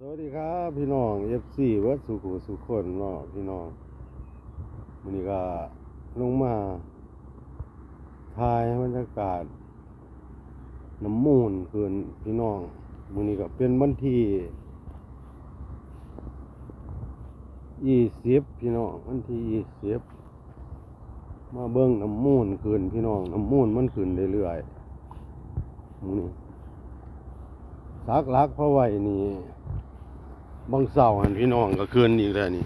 สวัสดีครับพี่น้องเอฟซีวัดสุขุสุขคนเนาะพี่น้องวันนี้ก็ลงมาถ่ายบรรยากาศน้ำมูลคืนพี่น้องวันนี้ก็เป็นวันที่ยี่สิบพี่น้องวันที่ยี่สิบมาเบิ้งน้ำมูลคืนพี่น้องน้ำมูลมันคืนเรื่อยๆนี้สักลักพระไว้นี่ บางเสาหันพี่น้องก็คืนอีกแล้วนี่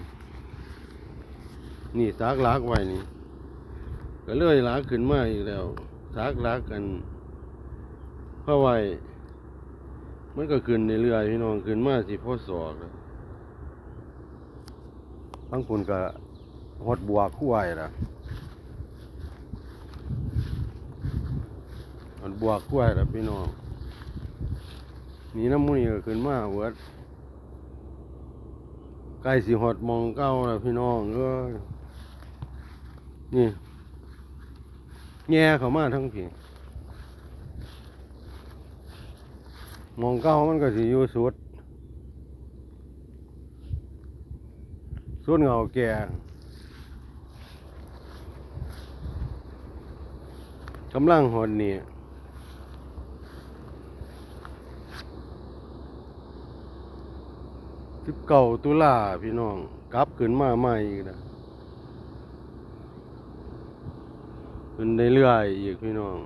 นี่ซากลักไว้นี่ ก็เลื่อยลักขึ้นมาอีกแล้วซากลักกันเพราะไว้มันก็ขึ้นในเรื่อยพี่น้องขึ้นมาสิพ่อศอกทั้งคุณก็หดบัวคู่ไว้ละหดบัวคู่ไว้ละพี่น้องนี่น้ำมูนี่ก็ขึ้นมาเวิด ใกล้สิหอดมองเก้าแล้วพี่น้องเอ้ยนี่แง่เขามาทั้งพี่หมองเก้ามันก็สิอยู่สุดสุดเงาแก่กำลังหดนี่สิบ เก้าตุลาพี่น้อง กลับขึ้นมาใหม่อีกนะขึ้นเรื่อยอีกพี่น้อง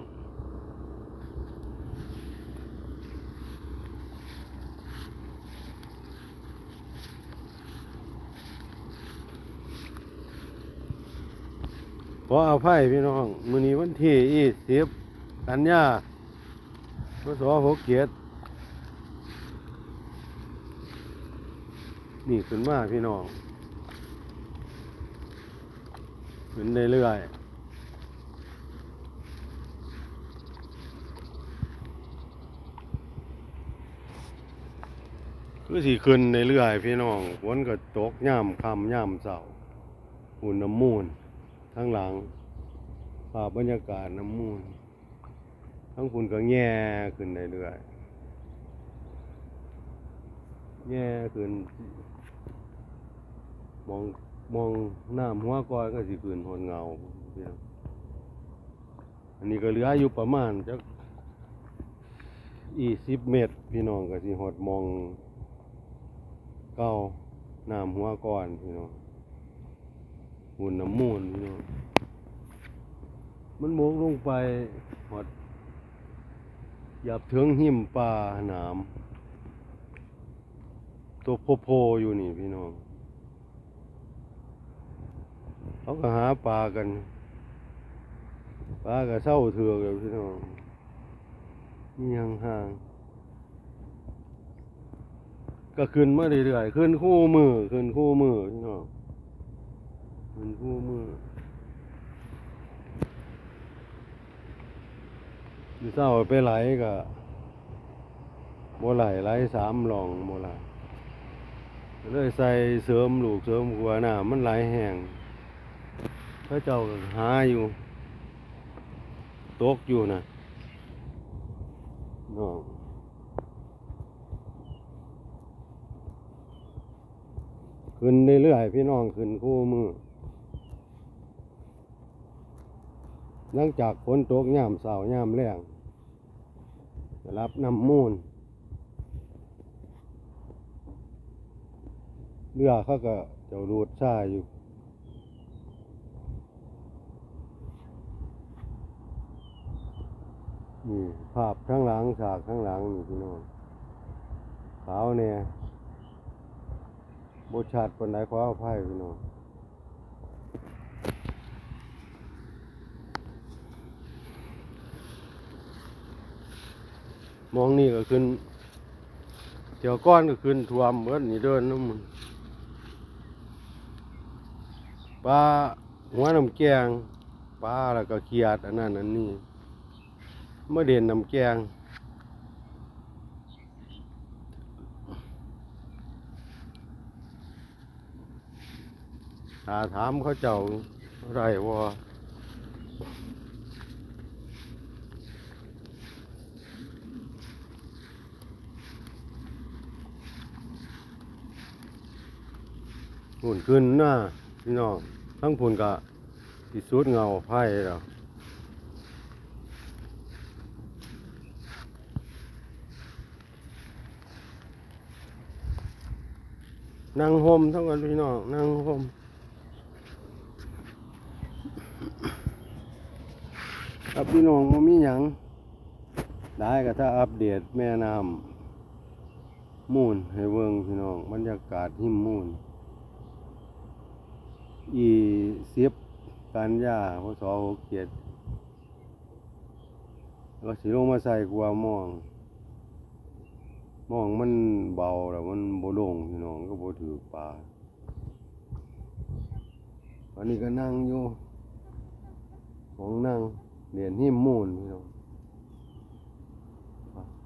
ขออภัยพี่น้อง มื้อนี้วันที่ยี่สิบกันยาพศหกเจ็ด นี่ขึ้นมาพี่น้องขึ้นเรื่อยๆคือสิขึ้นเรื่อยๆพี่น้องฝนก็ตกย่ำคำย่ำเสาหุ่นน้ำมูลทั้งหลังภาพบรรยากาศน้ำมูล ทั้งฝุ่นก็แง่ขึ้นเรื่อยๆแย่ขึ้น มองมองน้ำหัวก้อยก็สิขึ้นหอนเงาพี่น้องอันนี้ก็เหลืออยู่ประมาณจักอีสิบเมตร พี่น้องก็สิหอดมองเก้าน้ำหัวก้อนพี่น้องหุ่นน้ำมูลพี่น้องมันโมกลงไปหอดหยับถึงหิมปลาหนามตัวโพโพอยู่นี่พี่น้อง เขาก็หาปลากัน ปลาก็เศร้าเถือกเลยพี่น้องนี่างห่าง ก็ขึ้นมาเรื่อยๆขึ้นคู่มือขึ้นคู่มือพี่น้องขึ้นคู่มือที่เศร้าไปไหลก็บ่ไหลไหลสามหลองบ่ไหลเลยใส่เสริมลูกเสริมหัวหน้ามันไหลแห้ง พระเจ้าหาอยู่ตกอยู่นะน้องขึ้นเรื่อยๆพี่น้องขึ้นคู่มือหลังจากฝนตกย่ามเสาย่ามแรงจะรับน้ำมูลเรือเขาก็จ้ารูดซ่าอยู่ นี่ภาพข้างหลังฉากข้างหลังนี่พี่น้องขาวเนี่ยบชาติปนไหนขออภัยพี่น้องมองนี่ก็ขึ้นเที่ยวก้อนก็ขึ้นท่วมเบิดนี่เดินน้ำมันปลาหัวน้ำแกงปลาแล้วก็เขียดอันนั้นอันนี้ เมื่อเด่นน้ำแกงถาถามเขาเจ้าไรว่าพุ่นขึ้นหน้าพี่น้องทั้งพุ่นกะที่สุดเงาไพ่แล้ว นั่งห่มทั้งกันพี่น้องนั่งห่มครับพี่น้องมันมีหยังได้ก็ถ้าอัปเดตแม่น้ำมูนให้เบิ่งพี่น้องบรรยากาศหิมมูนอีเสียบกันยาพศหกเจ็ดก็สิลงมาใส่กัวามอง มองมันเบาแล้วมันโบลงพี่น้องก็โบถือปลาวันนี้ก็นั่งอยู่ของนั่งเรียนหิมมูนพี่น้อง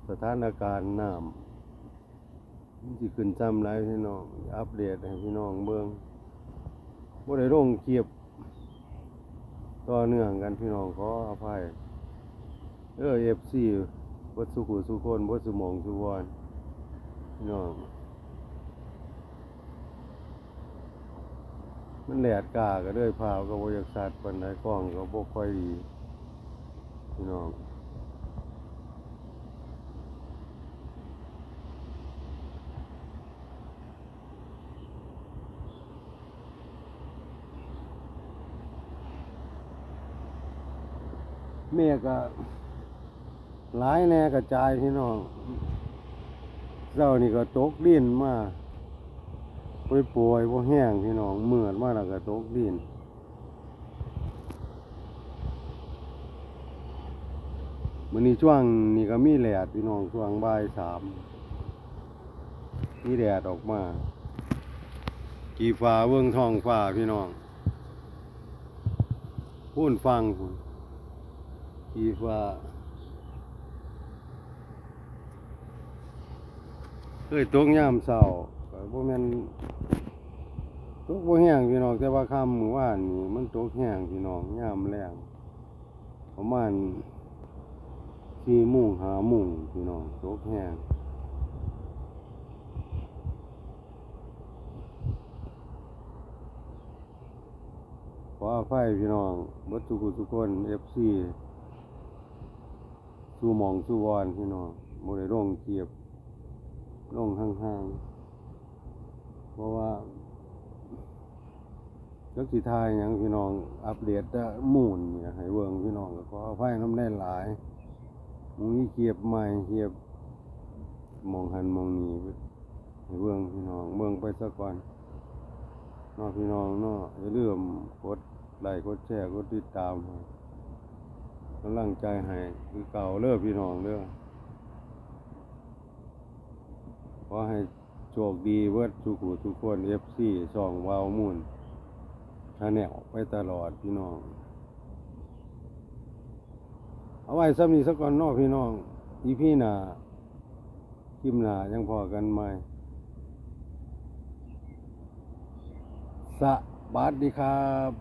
สถานการณ์น้ำมันสิขึ้นจำไรพี่น้องอัปเดตให้พี่น้องเบิ่งบ่ได้ลงเกียบต่อเนื่องกันพี่น้องขออภัยเออ FC บ่สุขุสุคนบ่สุมองสุวรรณ น้องมันแดดกาก็เลยพาวก็บ่อยากสัตว์ปานใดกล้องก็บ่ค่อยดีพี่น้องเมฆก็หลายแน่กระจายพี่น้อง เจ้านี่ก็ตกดินมาป่วยป่วยบ่แห้งพี่น้องเมือดมาแล้วก็ตกดินมื้อนี้ช่วงนี้ก็มีแดดพี่น้องช่วงบ่ายสามมีแดดออกมา กี่ฟ้าเบิ่งทองฟ้าพี่น้องพูนฟังพูนอีกว่า เคยตกยามเช้าก็บ่แม่นตกบ่แห้งพี่น้องแต่ว่าค่ำมื้อวานนี่มันตกแห้งพี่น้องยามแรงประมาณ4โมง5โมงพี่น้องตกแห้งขออภัยพี่น้องเบิดทุกผู้ทุกคน FC สู่มองสู่วอนพี่น้องบ่ได้ลงเกียบ ลงห่างๆ เพราะว่าจักสิทายหยังพี่น้อง อัปเดตมูนเนี่ยให้เบิ่งพี่น้องก็ขออภัยน้ำได้หลายมึงนี้เกียบใหม่เกียบมองหันมองนีให้เบิ่งพี่น้องเบิ่งไปซะก่อนนาะพี่น้องเนาะอย่าลืมกดไลค์กดแชร์กดติดตามกำลังใจให้คือเก่าเลิกพี่น้องเด้อ ขอให้โชคดีเวิร์ดทุกผู้ทุกคนเอฟซีสองวาวมูลชาแนลไปตลอดพี่น้อง เอาไว้ซ้ำนี้สักก่อนนอกพี่น้อง อีพี่หนาคิมหนายังพอกันไหมสะบัดดีครับ